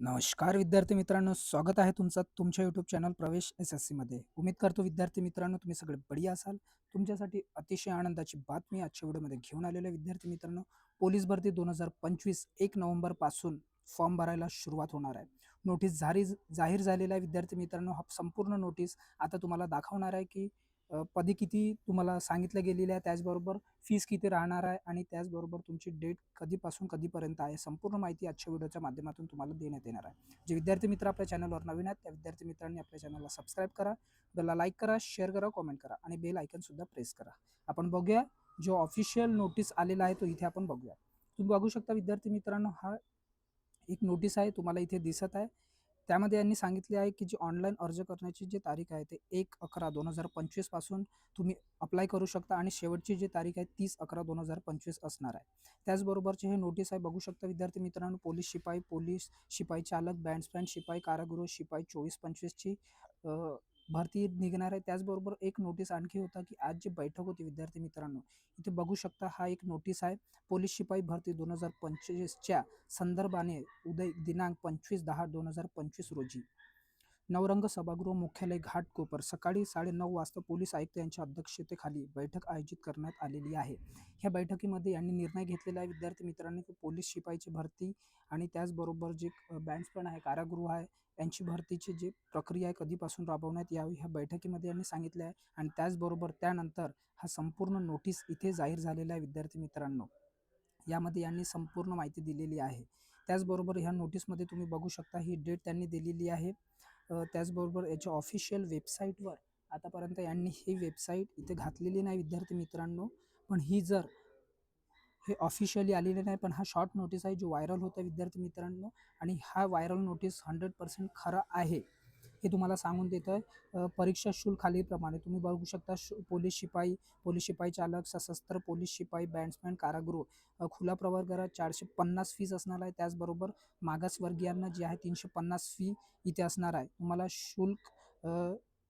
नमस्कार विद्यार्थी मित्रांनो स्वागत आहे तुमचं तुमच्या YouTube channel Pravesh S S सीमध्ये उमेद करतो विद्यार्थी मित्रांनो तुम्ही सगळे बढिया असाल. तुमच्यासाठी अतिशय आनंदाची बातमी आजच्या व्हिडिओमध्ये घेऊन आलेल्या विद्यार्थी मित्रांनो. पोलीस भरती दोन हजार पंचवीस एक नोव्हेंबरपासून फॉर्म भरायला सुरुवात होणार आहे. नोटीस जारी जाहीर झालेल्या विद्यार्थी मित्रांनो. हा संपूर्ण नोटीस आता तुम्हाला दाखवणार आहे की पदी किती तुम्हाला सांगितलं गेलेली आहे त्याचबरोबर फीस किती राहणार आहे आणि त्याचबरोबर तुमची डेट कधीपासून कधीपर्यंत आहे संपूर्ण माहिती आजच्या व्हिडिओच्या माध्यमातून तुम्हाला देण्यात येणार आहे. जे विद्यार्थी मित्र आपल्या चॅनलवर नवीन आहेत त्या विद्यार्थी मित्रांनी आपल्या चॅनलला सबस्क्राईब करा बेलला लाईक करा शेअर करा कॉमेंट करा आणि बेल आयकनसुद्धा प्रेस करा. आपण बघूया जो ऑफिशियल नोटीस आलेला आहे तो इथे आपण बघूया. तुम्ही बघू शकता विद्यार्थी मित्रांनो हा एक नोटीस आहे तुम्हाला इथे दिसत आहे. त्यामध्ये यांनी सांगितले आहे की जी ऑनलाईन अर्ज करण्याची जी तारीख आहे ते एक अकरा दोन हजार पंचवीसपासून तुम्ही अप्लाय करू शकता आणि शेवटची जी तारीख आहे तीस अकरा दोन हजार पंचवीस असणार आहे. त्याचबरोबरचे हे नोटीस आहे बघू शकता विद्यार्थी मित्रांनो पोलीस शिपाई पोलीस शिपाई चालक बँड्समॅन शिपाई कारागृह शिपाई चोवीस पंचवीसची भरती निघणार आहे. त्याचबरोबर एक नोटीस आणखी होता की आज जी बैठक होती विद्यार्थी मित्रांनो इथे बघू शकता हा एक नोटीस आहे. पोलीस शिपाई भरती दोन हजार पंचवीसच्या संदर्भाने उदय दिनांक पंचवीस दहा दोन हजार पंचवीस रोजी. नवरंग सभागृह मुख्यालय घाटकोपर. सकाळी साडेनऊ वाजता पोलीस आयुक्त यांच्या अध्यक्षतेखाली बैठक आयोजित करण्यात आलेली आहे. ह्या बैठकीमध्ये यांनी निर्णय घेतलेला आहे. विद्यार्थी मित्रांनी की पोलीस शिपाईची भरती आणि त्याचबरोबर जे बँड्स पण आहे कारागृह आहे यांची भरतीची जी प्रक्रिया आहे कधीपासून राबवण्यात यावी ह्या बैठकीमध्ये यांनी सांगितले आहे. आणि त्याचबरोबर त्यानंतर हा संपूर्ण नोटीस इथे जाहीर झालेला आहे विद्यार्थी मित्रांनो. यामध्ये यांनी संपूर्ण माहिती दिलेली आहे. त्याचबरोबर ह्या नोटीसमध्ये तुम्ही बघू शकता ही डेट त्यांनी दिलेली आहे. त्याचबरोबर याच्या ऑफिशियल वेबसाईटवर आतापर्यंत यांनी ही वेबसाईट इथे घातलेली नाही विद्यार्थी मित्रांनो. पण ही जर हे ऑफिशियली आलेले नाही पण हा शॉर्ट नोटीस आहे जो व्हायरल होता विद्यार्थी मित्रांनो. आणि हा व्हायरल नोटीस हंड्रेड पर्सेंट खरा आहे. हे तुम्हाला सांगून देतं आहे परीक्षा शुल्क खालीलप्रमाणे तुम्ही बघू शकता शु पोलीस शिपाई पोलीस शिपाई चालक सशस्त्र पोलीस शिपाई बँड्समॅन कारागृह. खुला प्रवर्गाला चारशे पन्नास फीज असणार आहे. त्याचबरोबर मागासवर्गीयांना जे आहे तीनशे पन्नास फी इथे असणार आहे. तुम्हाला शुल्क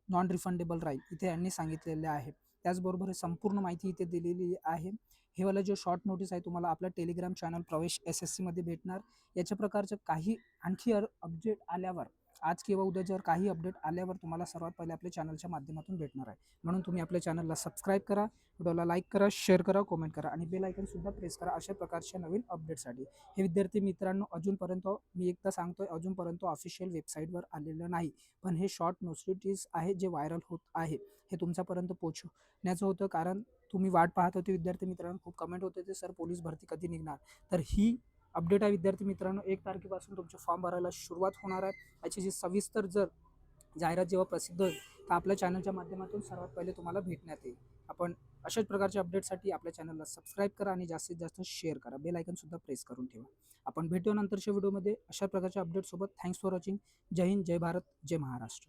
नॉन रिफंडेबल राहील. इथे यांनी सांगितलेले आहे. त्याचबरोबर हे संपूर्ण माहिती इथे दिलेली आहे. हे वाला जो शॉर्ट नोटीस आहे तुम्हाला आपला Telegram channel Pravesh S S सीमध्ये भेटणार. याच्या प्रकारचं काही आणखी अपडेट आल्यावर आज किंवा उद्या जर काही अपडेट आल्यावर तुम्हाला सर्वात पहिले आपल्या चॅनलच्या माध्यमातून भेटणार आहे. म्हणून तुम्ही आपल्या चॅनलला सबस्क्राईब करा व्हिडिओला लाईक करा शेअर करा कमेंट करा आणि बेल आयकनसुद्धा प्रेस करा अशा प्रकारच्या नवीन अपडेटसाठी हे विद्यार्थी मित्रांनो अजूनपर्यंत मी एकदा सांगतोय अजूनपर्यंत ऑफिशियल वेबसाईटवर आलेलं नाही. पण हे शॉर्ट नोटिस आहे जे व्हायरल होत आहे. हे तुमच्यापर्यंत पोहोचण्याचं होतं. कारण तुम्ही वाट पाहत होते विद्यार्थी मित्रांनो. खूप कमेंट होते ते सर पोलीस भरती कधी निघणार? तर ही अपडेट आहे. विद्यार्थी मित्रांनो एक तारखेपासून तुमचे फॉर्म भरायला सुरुवात होणार आहे. याची जी सविस्तर जर जाहिरात जेव्हा प्रसिद्ध होईल तर आपल्या चॅनलच्या माध्यमातून सर्वात पहिले तुम्हाला भेटण्यात येईल. आपण अशाच प्रकारच्या अपडेटसाठी आपल्या चॅनलला सबस्क्राईब करा आणि जास्तीत जास्त शेअर करा. बेल आयकनसुद्धा प्रेस करून ठेवा. आपण भेटू नंतरच्या व्हिडिओमध्ये अशा प्रकारच्या अपडेटसोबत थँक्स फॉर वॉचिंग जय हिंद जय भारत जय महाराष्ट्र.